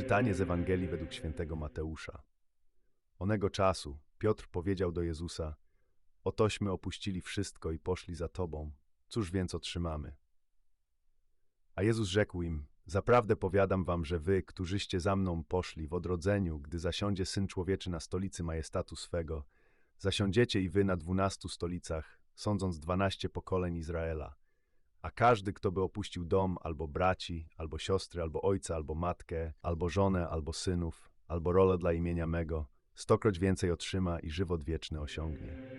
Czytanie z Ewangelii według świętego Mateusza. Onego czasu Piotr powiedział do Jezusa: Otośmy opuścili wszystko i poszli za Tobą. Cóż więc otrzymamy? A Jezus rzekł im: Zaprawdę powiadam wam, że wy, którzyście za mną poszli w odrodzeniu, gdy zasiądzie Syn Człowieczy na stolicy majestatu swego, zasiądziecie i wy na dwunastu stolicach, sądząc dwanaście pokoleń Izraela. A każdy, kto by opuścił dom, albo braci, albo siostry, albo ojca, albo matkę, albo żonę, albo synów, albo rolę dla imienia mego, stokroć więcej otrzyma i żywot wieczny osiągnie.